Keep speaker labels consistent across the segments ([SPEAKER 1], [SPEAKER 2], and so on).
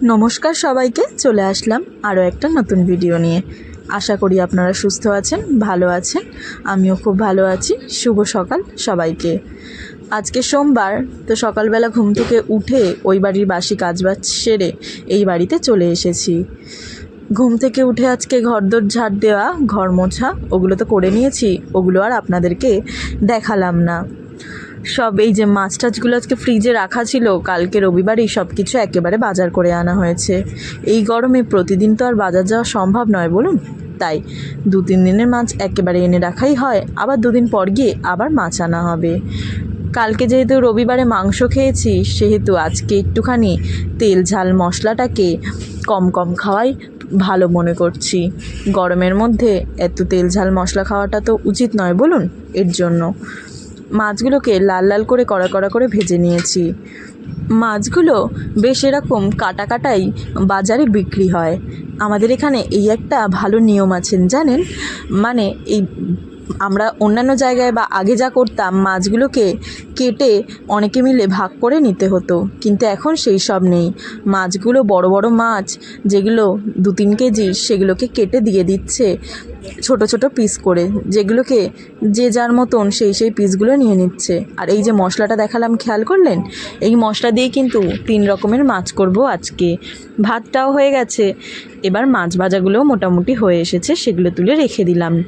[SPEAKER 1] নমস্কার সবাইকে, চলে আসলাম আরও একটা নতুন ভিডিও নিয়ে। আশা করি আপনারা সুস্থ আছেন, ভালো আছেন, আমিও খুব ভালো আছি। শুভ সকাল সবাইকে। আজকে সোমবার, তো সকালবেলা ঘুম থেকে উঠে ওই বাড়ির বাসি কাজবাজ সেরে এই বাড়িতে চলে এসেছি। ঘুম থেকে উঠে আজকে ঘরদোর ঝাড় দেওয়া, ঘর মোছা, ওগুলো তো করে নিয়েছি, ওগুলো আর আপনাদেরকে দেখালাম না। সব এই যে মাছ টাছগুলো আজকে ফ্রিজে রাখা ছিল, কালকে রবিবারই সব কিছু একেবারে বাজার করে আনা হয়েছে। এই গরমে প্রতিদিন তো আর বাজার যাওয়া সম্ভব নয় বলুন। তাই দু তিন দিনের মাছ একেবারে এনে রাখাই হয়, আবার দুদিন পর গিয়ে আবার মাছ আনা হবে। কালকে যেহেতু রবিবারে মাংস খেয়েছি, সেহেতু আজকে একটুখানি তেল, ঝাল, মশলাটাকে কম কম খাওয়াই ভালো মনে করছি। গরমের মধ্যে এত তেল, ঝাল, মশলা খাওয়াটা তো উচিত নয় বলুন, এর জন্য। মাছগুলোকে লাল লাল করে কড়া কড়া করে ভেজে নিয়েছি। মাছগুলো বেশ এরকম কাটা কাটাই বাজারে বিক্রি হয়। আমাদের এখানে এই একটা ভালো নিয়ম আছেন, জানেন? মানে এই আমরা অন্যান্য জায়গায় বা আগে যা করতাম, মাছগুলোকে কেটে অনেকে মিলে ভাগ করে নিতে হতো। কিন্তু এখন সেই সব নেই। মাছগুলো বড় বড় মাছ, যেগুলো দু তিন কেজি, সেগুলোকে কেটে দিয়ে দিচ্ছে ছোট ছোট পিস করে, যেগুলোকে যে যার মতন সেই সেই পিসগুলো নিয়ে নিচ্ছে। আর এই যে মশলাটা দেখালাম, খেয়াল করলেন? এই মশলা দিয়ে কিন্তু তিন রকমের মাছ করব আজকে। ভাতটাও হয়ে গেছে। এবার মাছ ভাজাগুলোও মোটামুটি হয়ে এসেছে, সেগুলো তুলে রেখে দিলাম।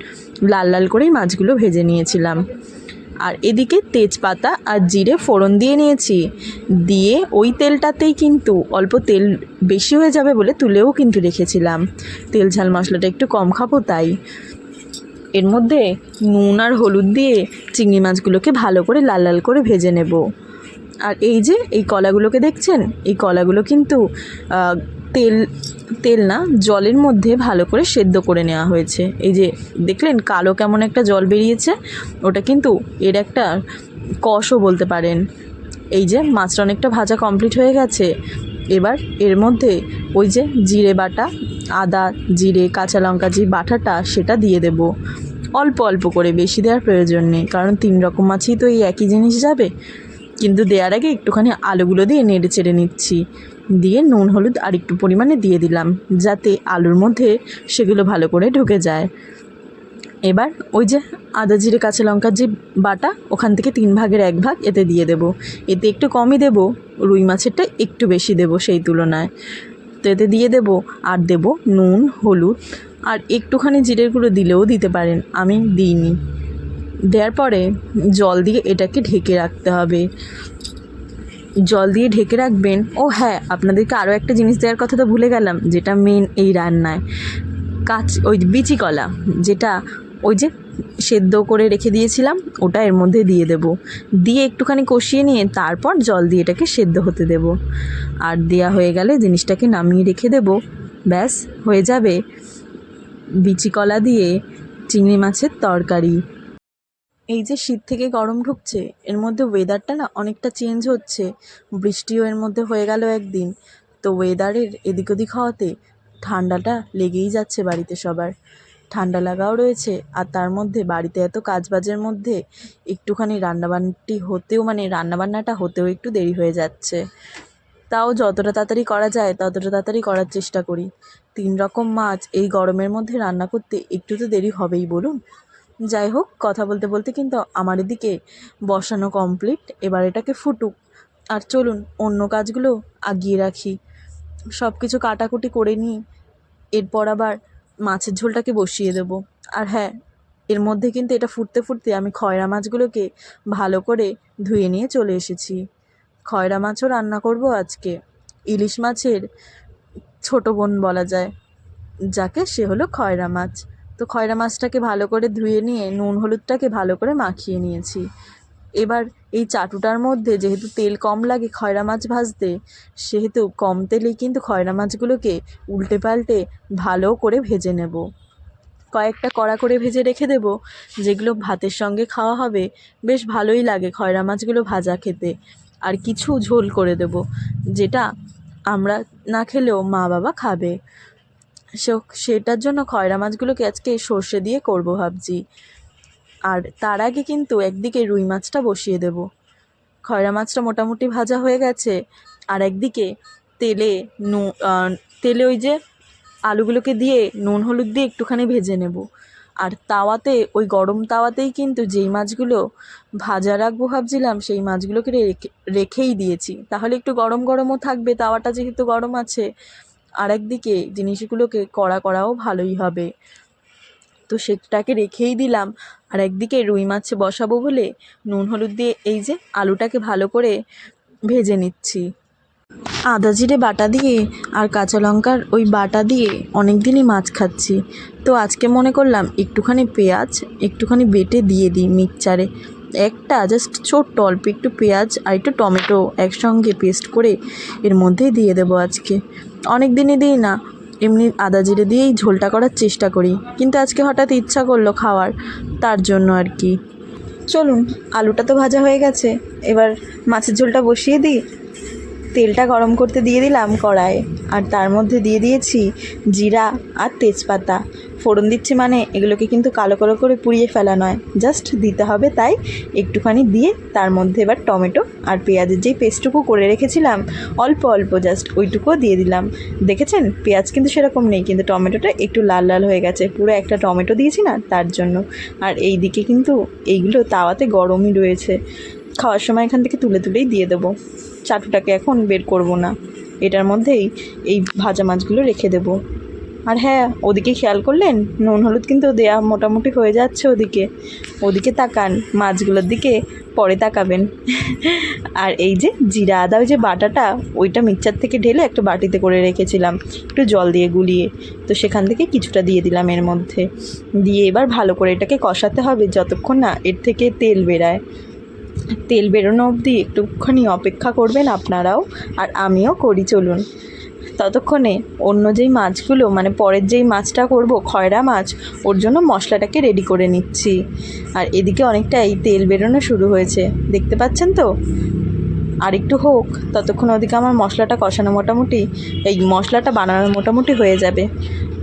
[SPEAKER 1] লাল লাল করেই মাছগুলো ভেজে নিয়েছিলাম। আর এদিকে তেজপাতা আর জিরে ফোড়ন দিয়ে নিয়েছি। দিয়ে ওই তেলটাতেই কিন্তু অল্প তেল বেশি হয়ে যাবে বলে তুলেও কিন্তু রেখেছিলাম। তেল ঝাল মশলাটা একটু কম খাব তাই। এর মধ্যে নুন আর হলুদ দিয়ে চিংড়ি মাছগুলোকে ভালো করে লাল লাল করে ভেজে নেব। আর এই যে এই কলাগুলোকে দেখছেন? এই কলাগুলো কিন্তু তেল তেল না, জলের মধ্যে ভালো করে সেদ্ধ করে নেওয়া হয়েছে। এই যে দেখলেন কালো কেমন একটা জল বেরিয়েছে? ওটা কিন্তু এর একটা কষও বলতে পারেন। এই যে মাছটা অনেকটা ভাজা কমপ্লিট হয়ে গেছে। এবার এর মধ্যে ওই যে জিরে বাটা, আদা জিরে, কাঁচা লঙ্কা যে বাটাটা, সেটা দিয়ে দেব। অল্প অল্প করে, বেশি দেওয়ার প্রয়োজন নেই, কারণ তিন রকম মাছই তো এই একই জিনিস যাবে। কিন্তু দেওয়ার আগে একটুখানি আলুগুলো দিয়ে নেড়ে চেড়ে নিচ্ছি। দিয়ে নুন, হলুদ আর একটু পরিমাণে দিয়ে দিলাম, যাতে আলুর মধ্যে সেগুলো ভালো করে ঢুকে যায়। এবার ওই যে আদা জিরে, কাঁচা লঙ্কার যে বাটা, ওখান থেকে তিন ভাগের এক ভাগ এতে দিয়ে দেব। এতে একটু কমই দেব, রুই মাছেরটা একটু বেশি দেব সেই তুলনায়। তো এতে দিয়ে দেব আর দেব নুন, হলুদ, আর একটুখানি জিরের গুঁড়ো দিলেও দিতে পারেন, আমি দিইনি। দেওয়ার পরে জল দিয়ে এটাকে ঢেকে রাখতে হবে। জল দিয়ে ঢেকে রাখবেন। ও হ্যাঁ আপনাদেরকে আরও একটা জিনিস দেওয়ার কথা তো ভুলে গেলাম, যেটা মেন এই রান্নায়। কাঁচ, ওই বিচি কলা, যেটা ওই যে সেদ্ধ করে রেখে দিয়েছিলাম, ওটা এর মধ্যে দিয়ে দেব। দিয়ে একটুখানি কষিয়ে নিয়ে তারপর জল দিয়ে এটাকে সেদ্ধ হতে দেব। আর দেয়া হয়ে গেলে জিনিসটাকে নামিয়ে রেখে দেব। ব্যাস, হয়ে যাবে। বিচি কলা দিয়ে চিংড়ি মাছের তরকারি। এই যে শীত থেকে গরম ঢুকছে, এর মধ্যে ওয়েদারটা না অনেকটা চেঞ্জ হচ্ছে। বৃষ্টিও এর মধ্যে হয়ে গেল একদিন। তো ওয়েদারের এদিক ওদিক হওয়াতে ঠান্ডাটা লেগেই যাচ্ছে বাড়িতে সবার। ঠান্ডা লাগাও রয়েছে, আর তার মধ্যে বাড়িতে এত কাজবাজের মধ্যে একটুখানি রান্নাবান্নাটি হতেও মানে রান্নাবান্নাটা হতেও একটু দেরি হয়ে যাচ্ছে। তাও যতটা তাড়াতাড়ি করা যায়, ততটা তাড়াতাড়ি করার চেষ্টা করি। তিন রকম মাছ এই গরমের মধ্যে রান্না করতে একটু তো দেরি হবেই, বলুন? যাই হোক, কথা বলতে বলতে কিন্তু আমার এদিকে বসানো কমপ্লিট এবার এটাকে ফুটুক। আর চলুন, অন্য কাজগুলো আগিয়ে রাখি। সব কিছু কাটাকুটি করে নিই, এরপর আবার মাছের ঝোলটাকে বসিয়ে দেব। আর হ্যাঁ এর মধ্যে কিন্তু এটা ফুটতে ফুটতে আমি খয়রা মাছগুলোকে ভালো করে ধুয়ে নিয়ে চলে এসেছি। খয়রা মাছও রান্না করব আজকে। ইলিশ মাছের ছোটো বোন বলা যায়, যাকে সে হলো খয়রা মাছ। তো খয়রা মাছটাকে ভালো করে ধুয়ে নিয়ে নুন হলুদটাকে ভালো করে মাখিয়ে নিয়েছি। এবার এই চাটুটার মধ্যে যেহেতু তেল কম লাগে খয়রা মাছ ভাজতে, সেহেতু কম তেলেই কিন্তু খয়রা মাছগুলোকে উল্টে পাল্টে ভালো করে ভেজে নেব। কয়েকটা কড়া করে ভেজে রেখে দেব, যেগুলো ভাতের সঙ্গে খাওয়া হবে, বেশ ভালোই লাগে খয়রা মাছগুলো ভাজা খেতে। আর কিছু ঝোল করে দেব, যেটা আমরা না খেলেও মা বাবা খাবে। সো সেটার জন্য খয়রা মাছগুলোকে আজকে সর্ষে দিয়ে করব ভাবছি। আর তার আগে কিন্তু একদিকে রুই মাছটা বসিয়ে দেব। খয়রা মাছটা মোটামুটি ভাজা হয়ে গেছে, আর একদিকে তেলে নু তেলে ওই যে আলুগুলোকে দিয়ে নুন হলুদ দিয়ে একটুখানি ভেজে নেব। আর তাওয়াতে, ওই গরম তাওয়াতেই কিন্তু যেই মাছগুলো ভাজা রাখব ভাবছিলাম, সেই মাছগুলোকে রেখে, রেখেই দিয়েছি। তাহলে একটু গরম গরমও থাকবে, তাওয়াটা যেহেতু গরম আছে আর একদিকে জিনিসগুলোকে কড়া করাও ভালোই হবে। তো সেটাকে রেখেই দিলাম। আর একদিকে রুই মাছ বসাবো বলে নুন হলুদ দিয়ে এই যে আলুটাকে ভালো করে ভেজে নিচ্ছি। আদা জিরে বাটা দিয়ে আর কাঁচা লঙ্কার ওই বাটা দিয়ে অনেক দিনই মাছ খাচ্ছি। তো আজকে মনে করলাম একটুখানি পেঁয়াজ একটুখানি বেটে দিয়ে দিই মিক্সচারে। একটা জাস্ট ছোট্ট অল্প একটু পেঁয়াজ আর একটু টমেটো একসঙ্গে পেস্ট করে এর মধ্যেই দিয়ে দেবো আজকে। অনেক দিনই দিই না। এমনি আদা জিরে দিয়েই ঝোলটা করার চেষ্টা করি। কিন্তু আজকে হঠাৎ ইচ্ছা করল খাওয়ার, তার জন্য আর কি। চলুন, আলুটা তো ভাজা হয়ে গেছে। এবার মাছের ঝোলটা বসিয়ে দিই। তেলটা গরম করতে দিয়ে দিলাম কড়াইয়ে। আর তার মধ্যে দিয়ে দিয়েছি জিরা আর তেজপাতা। ফোড়ন দিচ্ছি মানে এগুলোকে কিন্তু কালো কালো করে পুড়িয়ে ফেলা নয়। জাস্ট দিতে হবে তাই একটুখানি দিয়ে তার মধ্যে এবার টমেটো আর পেঁয়াজের যেই পেস্টটুকু করে রেখেছিলাম, অল্প অল্প জাস্ট ওইটুকুও দিয়ে দিলাম। দেখেছেন? পেঁয়াজ কিন্তু সেরকম নেই, কিন্তু টমেটোটা একটু লাল লাল হয়ে গেছে। পুরো একটা টমেটো দিয়েছি না তার জন্য। আর এই দিকে কিন্তু এইগুলো তাওয়াতে গরমই রয়েছে। খাওয়ার সময় এখান থেকে তুলে তুলেই দিয়ে দেবো। চাটুটাকে এখন বের করব না। এটার মধ্যেই এই ভাজা মাছগুলো রেখে দেবো। আর হ্যাঁ ওদিকে খেয়াল করলেন? নুন হলুদ কিন্তু দেয়া মোটামুটি হয়ে যাচ্ছে ওদিকে। ওদিকে তাকান, মাছগুলোর দিকে পরে তাকাবেন। আর এই যে জিরা আদা, ওই যে বাটাটা, ওইটা মিক্সার থেকে ঢেলে একটা বাটিতে করে রেখেছিলাম, একটু জল দিয়ে গুলিয়ে। তো সেখান থেকে কিছুটা দিয়ে দিলাম এর মধ্যে। দিয়ে এবার ভালো করে এটাকে কষাতে হবে যতক্ষণ না এর থেকে তেল বেরায়। তেল বেরোনো অবধি একটুখানি অপেক্ষা করবেন আপনারাও, আর আমিও করি, চলুন। ততক্ষণে অন্য যেই মাছগুলো মানে পরের যেই মাছটা করব, খয়রা মাছ, ওর জন্য মশলাটাকে রেডি করে নিচ্ছি। আর এদিকে অনেকটাই তেল বেরোনো শুরু হয়েছে। দেখতে পাচ্ছেন তো? আর একটু হোক, ততক্ষণ ওদিকে আমার মশলাটা কষানো মোটামুটি, এই মশলাটা বানানো মোটামুটি হয়ে যাবে।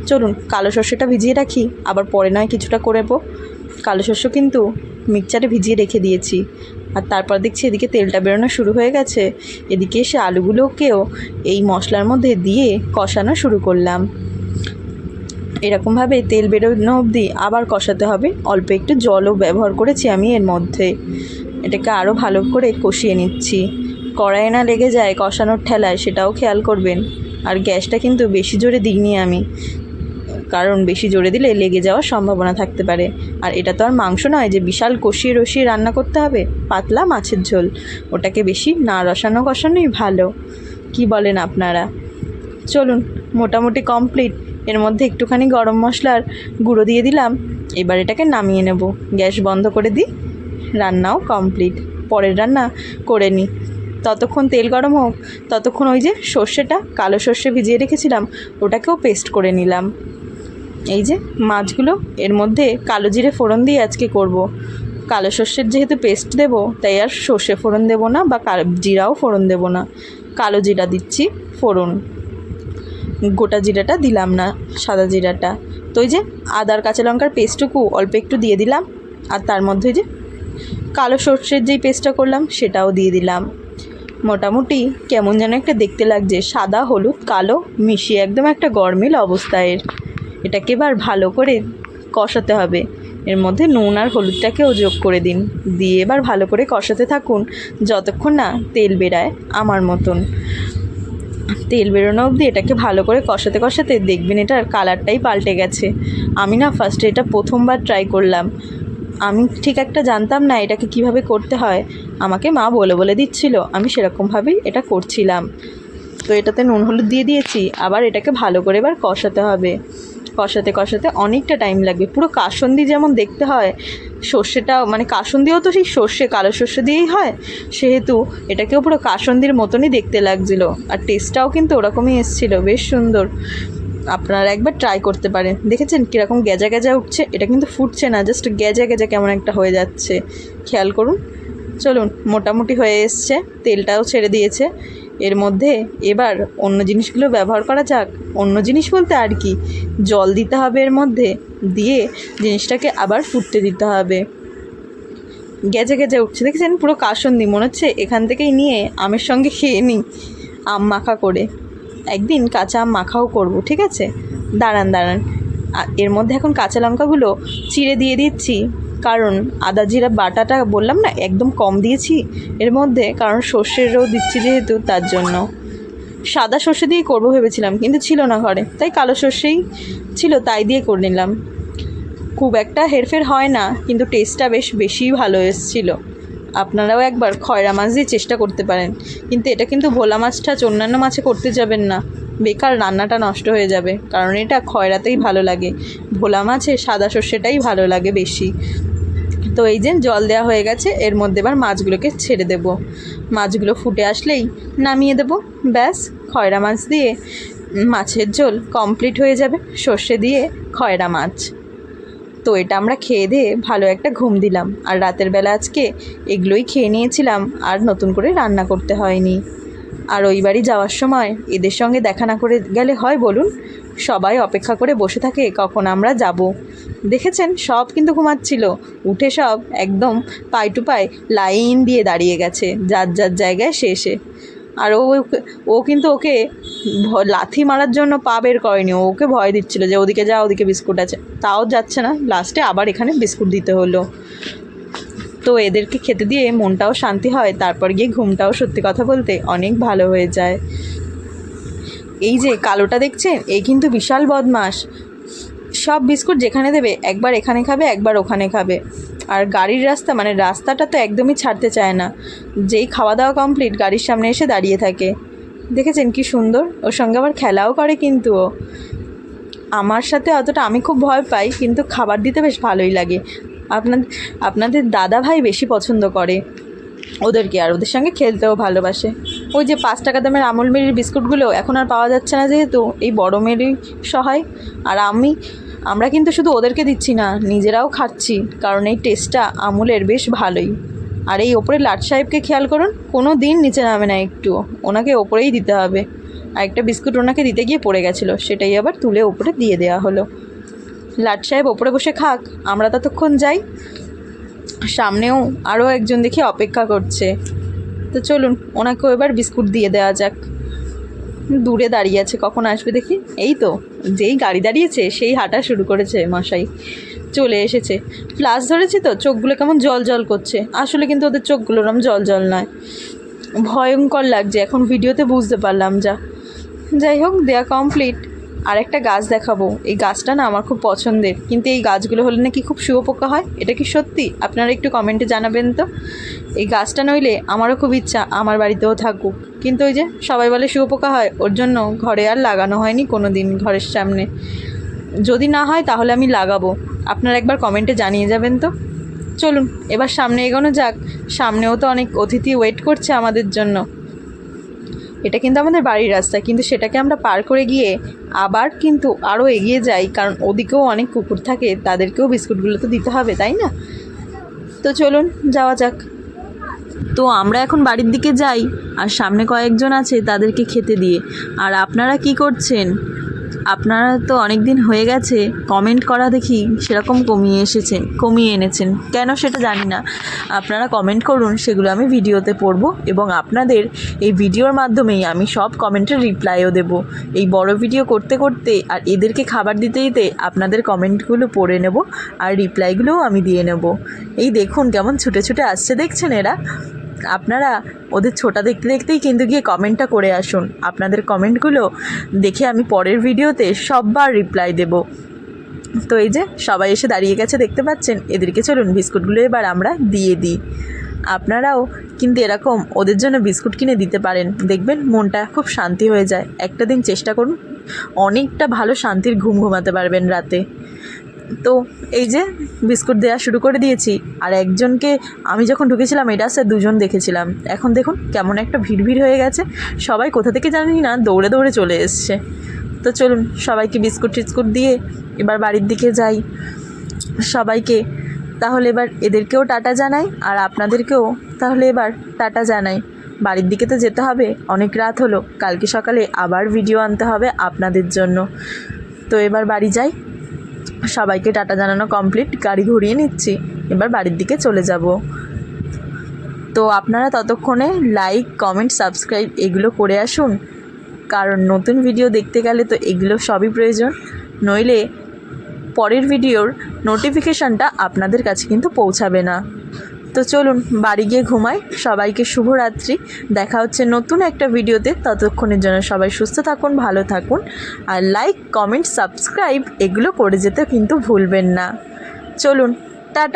[SPEAKER 1] চলুন, কালো সর্ষেটা ভিজিয়ে রাখি, আবার পরে নয় কিছুটা করব কালো শস্য কিন্তু মিক্সচারে ভিজিয়ে রেখে দিয়েছি। আর তারপর দেখছি এদিকে তেলটা বেরোনো শুরু হয়ে গেছে। এদিকে এসে আলুগুলোকেও এই মশলার মধ্যে দিয়ে কষানো শুরু করলাম। এরকমভাবে তেল বেরোনো অবধি আবার কষাতে হবে। অল্প একটু জলও ব্যবহার করেছি আমি এর মধ্যে। এটাকে আরও ভালো করে কষিয়ে নিচ্ছি। কড়াইয়ে না লেগে যায় কষানোর ঠেলায়, সেটাও খেয়াল করবেন। আর গ্যাসটা কিন্তু বেশি জোরে দিইনি আমি। কারণ বেশি জোরে দিলে লেগে যাওয়ার সম্ভাবনা থাকতে পারে। আর এটা তো আর মাংস নয় যে বিশাল কষিয়ে রসিয়ে রান্না করতে হবে, পাতলা মাছের ঝোল। ওটাকে বেশি না রসানো কষানোই ভালো। কি বলেন আপনারা? চলুন, মোটামুটি কমপ্লিট এর মধ্যে একটুখানি গরম মশলার গুঁড়ো দিয়ে দিলাম। এবার এটাকে নামিয়ে নেব। গ্যাস বন্ধ করে দিই। রান্নাও কমপ্লিট পরের রান্না করে নিই। ততক্ষণ তেল গরম হোক, ততক্ষণ ওই যে সর্ষেটা, কালো সর্ষে ভিজিয়ে রেখেছিলাম, ওটাকেও পেস্ট করে নিলাম। এই যে মাছগুলো, এর মধ্যে কালো জিরে ফোড়ন দিয়ে আজকে করব। কালো সর্ষের যেহেতু পেস্ট দেবো, তাই আর সর্ষে ফোড়ন দেবো না বা জিরাও ফোড়ন দেবো না। কালো জিরা দিচ্ছি, ফোড়ন। গোটা জিরাটা দিলাম না, সাদা জিরাটা। তো ওই যে আদার কাঁচা লঙ্কার পেস্টটুকু অল্প একটু দিয়ে দিলাম, আর তার মধ্যে যে কালো সর্ষের যেই পেস্টটা করলাম, সেটাও দিয়ে দিলাম। মোটামুটি কেমন যেন একটা দেখতে লাগছে, সাদা, হলুদ, কালো, মিশিয়ে একদম একটা গরমিল অবস্থা এর এটাকে এবার ভালো করে কষাতে হবে। এর মধ্যে নুন আর হলুদটাকেও যোগ করে দিন। দিয়ে এবার ভালো করে কষাতে থাকুন যতক্ষণ না তেল বেরায় আমার মতন। তেল বেরোনো অবধি এটাকে ভালো করে কষাতে কষাতে দেখবেন এটার কালারটাই পাল্টে গেছে। আমি না ফার্স্টে এটা প্রথমবার ট্রাই করলাম। আমি ঠিক একটা জানতাম না এটাকে কীভাবে করতে হয়। আমাকে মা বলে বলে দিচ্ছিল, আমি সেরকমভাবেই এটা করছিলাম। তো এটাতে নুন হলুদ দিয়ে দিয়েছি, আবার এটাকে ভালো করে এবার কষাতে হবে। কষাতে কষাতে অনেকটা টাইম লাগবে। পুরো কাসন্দি যেমন দেখতে হয় সর্ষেটাও মানে কাসন্দিও তো সেই সর্ষে, কালো সর্ষে দিয়েই হয়, সেহেতু এটাকেও পুরো কাসন্দির মতনই দেখতে লাগছিল। আর টেস্টটাও কিন্তু ওরকমই এসেছিল, বেশ সুন্দর। আপনারা একবার ট্রাই করতে পারেন। দেখেছেন কীরকম গ্যাজা গ্যাজা উঠছে? এটা কিন্তু ফুটছে না জাস্ট গ্যাজা গ্যাজা কেমন একটা হয়ে যাচ্ছে। খেয়াল করুন। চলুন, মোটামুটি হয়ে এসছে, তেলটাও ছেড়ে দিয়েছে। এর মধ্যে এবার অন্য জিনিসগুলো ব্যবহার করা যাক। অন্য জিনিস বলতে আর কি? জল দিতে হবে এর মধ্যে, দিয়ে জিনিসটাকে আবার ফুটতে দিতে হবে। গেজে গেজে উঠছে। দেখছেন? পুরো কাসন্দি। মনে হচ্ছে এখান থেকেই নিয়ে আমের সঙ্গে খেয়ে নিই, আম মাখা করে। একদিন কাঁচা আম মাখাও করব, ঠিক আছে? দাঁড়ান দাঁড়ান। এর মধ্যে এখন কাঁচা লঙ্কাগুলো চিড়ে দিয়ে দিচ্ছি। কারণ আদা জিরা বাটাটা বললাম না, একদম কম দিয়েছি। এর মধ্যে কারণ সর্ষেরও দিচ্ছি যেহেতু, তার জন্য। সাদা সর্ষে দিয়ে করব ভেবেছিলাম, কিন্তু ছিল না ঘরে। তাই কালো সর্ষেই ছিল, তাই দিয়ে করে নিলাম। খুব একটা হেরফের হয় না, কিন্তু টেস্টটা বেশ বেশিই ভালো এসেছিল। আপনারাও একবার খয়রা মাছ দিয়ে চেষ্টা করতে পারেন। কিন্তু এটা কিন্তু ভোলা মাছটা অন্যান্য মাছে করতে যাবেন না। বেকার রান্নাটা নষ্ট হয়ে যাবে, কারণ এটা খয়রাতেই ভালো লাগে। ভোলা মাছে সাদা সর্ষেটাই ভালো লাগে বেশি। তো এই যে জল দেওয়া হয়ে গেছে, এর মধ্যে এবার মাছগুলোকে ছেড়ে দেব। মাছগুলো ফুটে আসলেই নামিয়ে দেব। ব্যাস, খয়রা মাছ দিয়ে মাছের ঝোল কমপ্লিট হয়ে যাবে। সর্ষে দিয়ে খয়রা মাছ। তো এটা আমরা খেয়ে দিয়ে ভালো একটা ঘুম দিলাম। আর রাতের বেলা আজকে এগুলোই খেয়ে নিয়েছিলাম, আর নতুন করে রান্না করতে হয়নি। আর ওই বাড়ি যাওয়ার সময় এদের সঙ্গে দেখা না করে গেলে হয় বলুন? সবাই অপেক্ষা করে বসে থাকে, কখন আমরা যাব। দেখেছেন, সব কিন্তু ঘুমাচ্ছিল। উঠে সব একদম পাই টু পাই লাইন দিয়ে দাঁড়িয়ে গেছে, যার যার জায়গায় শেষে। আর ও ও কিন্তু ওকে লাথি মারার জন্য পা বের করেনি। ওকে ভয় দিচ্ছিল যে ওদিকে যা, ওদিকে বিস্কুট আছে। তাও যাচ্ছে না। লাস্টে আবার এখানে বিস্কুট দিতে হলো। তো এদেরকে খেতে দিয়ে মনটাও শান্তি হয়। তারপর গিয়ে ঘুমটাও সত্যি কথা বলতে অনেক ভালো হয়ে যায়। এই যে কালোটা দেখছেন? এই কিন্তু বিশাল বদমাস সব বিস্কুট যেখানে দেবে, একবার এখানে খাবে, একবার ওখানে খাবে। আর গাড়ির রাস্তা মানে রাস্তাটা তো একদমই ছাড়তে চায় না। যেই খাওয়া দাওয়া কমপ্লিট গাড়ির সামনে এসে দাঁড়িয়ে থাকে। দেখেছেন কি সুন্দর? ওর সঙ্গে আবার খেলাও করে কিন্তু ও। আমার সাথে অতটা আমি খুব ভয় পাই, কিন্তু খাবার দিতে বেশ ভালোই লাগে। আপনাদের আপনাদের দাদা ভাই বেশি পছন্দ করে। ওদেরকে আর ওদের সঙ্গে খেলতেও ভালোবাসে। ওই যে পাঁচ টাকা দামের আমুল মেরির বিস্কুটগুলো এখন আর পাওয়া যাচ্ছে না যেহেতু এই বড় মেরি সহায়। আর আমি, আমরা কিন্তু শুধু ওদেরকে দিচ্ছি না, নিজেরাও খাচ্ছি, কারণ এই টেস্টটা আমুলের বেশ ভালোই। আর এই ওপরে লাট সাহেবকে খেয়াল করুন, কোনো দিন নিচে নামে না একটু, ওনাকে ওপরেই দিতে হবে। আর একটা বিস্কুট ওনাকে দিতে গিয়ে পড়ে গেছিল, সেটাই আবার তুলে ওপরে দিয়ে দেওয়া হলো। লাট সাহেব ওপরে বসে খাক, আমরা ততক্ষণ যাই। সামনেও আরও একজন দেখি অপেক্ষা করছে। তো চলুন, ওনাকেও এবার বিস্কুট দিয়ে দেওয়া যাক। দূরে দাঁড়িয়ে আছে, কখন আসবে দেখি? এই তো, যেই গাড়ি দাঁড়িয়েছে, সেই হাঁটা শুরু করেছে মশাই। চলে এসেছে। ফ্লাস ধরেছি তো, চোখগুলো কেমন জল জল করছে। আসলে কিন্তু ওদের চোখগুলো ওরম জল জল নয়। ভয়ঙ্কর লাগছে, এখন ভিডিওতে বুঝতে পারলাম যা। যাই হোক, দেয়া কমপ্লিট আর একটা গাছ দেখাবো। এই গাছটা না আমার খুব পছন্দের। কিন্তু এই গাছগুলো হলে নাকি খুব শুয়োপোকা হয়, এটা কি সত্যি? আপনারা একটু কমেন্টে জানাবেন তো। এই গাছটা নইলে আমারও খুব ইচ্ছা, আমার বাড়িতেও থাকুক। কিন্তু ওই যে সবাই বলে শুয়োপোকা হয়, ওর জন্য ঘরে আর লাগানো হয়নি কোনো দিন ঘরের সামনে। যদি না হয় তাহলে আমি লাগাবো। আপনারা একবার কমেন্টে জানিয়ে যাবেন তো। চলুন, এবার সামনে এগোনো যাক। সামনেও তো অনেক অতিথি ওয়েট করছে আমাদের জন্য। এটা কিন্তু আমাদের বাড়ির রাস্তা, কিন্তু সেটাকে আমরা পার করে গিয়ে আবার কিন্তু আরও এগিয়ে যাই, কারণ ওদিকেও অনেক কুকুর থাকে, তাদেরকেও বিস্কুটগুলো তো দিতে হবে, তাই না? তো চলুন, যাওয়া যাক। তো আমরা এখন বাড়ির দিকে যাই, আর সামনে কয়েকজন আছে তাদেরকে খেতে দিয়ে। আর আপনারা কি করছেন? আপনারা তো অনেক দিন হয়ে গেছে কমেন্ট করা দেখি সেরকম কমিয়ে এসেছেন কমিয়ে এনেছেন। কেন সেটা জানি না। আপনারা কমেন্ট করুন, সেগুলো আমি ভিডিওতে পড়ব এবং আপনাদের এই ভিডিওর মাধ্যমেই আমি সব কমেন্টের রিপ্লাইও দেব। এই বড় ভিডিও করতে করতে আর এদেরকে খাবার দিতে দিতে আপনাদের কমেন্টগুলো পড়ে নেব আর রিপ্লাইগুলোও আমি দিয়ে নেব। এই দেখুন কেমন ছুটে ছুটে আসছে, দেখছেন এরা? আপনারা ওদের ছোটা দেখতে দেখতেই কিন্তু গিয়ে কমেন্টটা করে আসুন। আপনাদের কমেন্টগুলো দেখে আমি পরের ভিডিওতে সববার রিপ্লাই দেব। তো এই যে সবাই এসে দাঁড়িয়ে গেছে, দেখতে পাচ্ছেন? এদেরকে চলুন বিস্কুটগুলো এবার আমরা দিয়ে দিই। আপনারাও কিন্তু এরকম ওদের জন্য বিস্কুট কিনে দিতে পারেন। দেখবেন মনটা খুব শান্তি হয়ে যায়। একটা দিন চেষ্টা করুন, অনেকটা ভালো শান্তির ঘুম ঘুমাতে পারবেন রাতে। তো এই যে বিস্কুট দেওয়া শুরু করে দিয়েছি, আর একজনকে আমি যখন ঢুকেছিলাম, এটা সে দুজন দেখেছিলাম। এখন দেখুন কেমন একটা ভিড় ভিড় হয়ে গেছে। সবাই কোথা থেকে জানি না, দৌড়ে দৌড়ে চলে এসছে। তো চলুন সবাইকে বিস্কুট টিস্কুট দিয়ে এবার বাড়ির দিকে যাই। সবাইকে, তাহলে এবার এদেরকেও টাটা জানাই, আর আপনাদেরকেও তাহলে এবার টাটা জানাই। বাড়ির দিকে তো যেতে হবে, অনেক রাত হলো। কালকে সকালে আবার ভিডিও আনতে হবে আপনাদের জন্য। তো এবার বাড়ি যাই। সবাইকে টাটা জানানো কমপ্লিট গাড়ি ঘুরিয়ে নিচ্ছি। এবার বাড়ির দিকে চলে যাব। তো আপনারা ততক্ষণে লাইক কমেন্ট সাবস্ক্রাইব এগুলো করে আসুন। কারণ নতুন ভিডিও দেখতে গেলে তো এগুলো সবই প্রয়োজন। নইলে পরের ভিডিওর নোটিফিকেশানটা আপনাদের কাছে কিন্তু পৌঁছাবে না। তো চলুন বাড়ি গিয়ে ঘুমাই। সবাইকে শুভরাত্রি। দেখা হচ্ছে নতুন একটা ভিডিওতে। ততক্ষণের জন্য সবাই সুস্থ থাকুন, ভালো থাকুন। আর লাইক কমেন্ট সাবস্ক্রাইব এগুলো করে যেতে কিন্তু ভুলবেন না। চলুন, টাটা।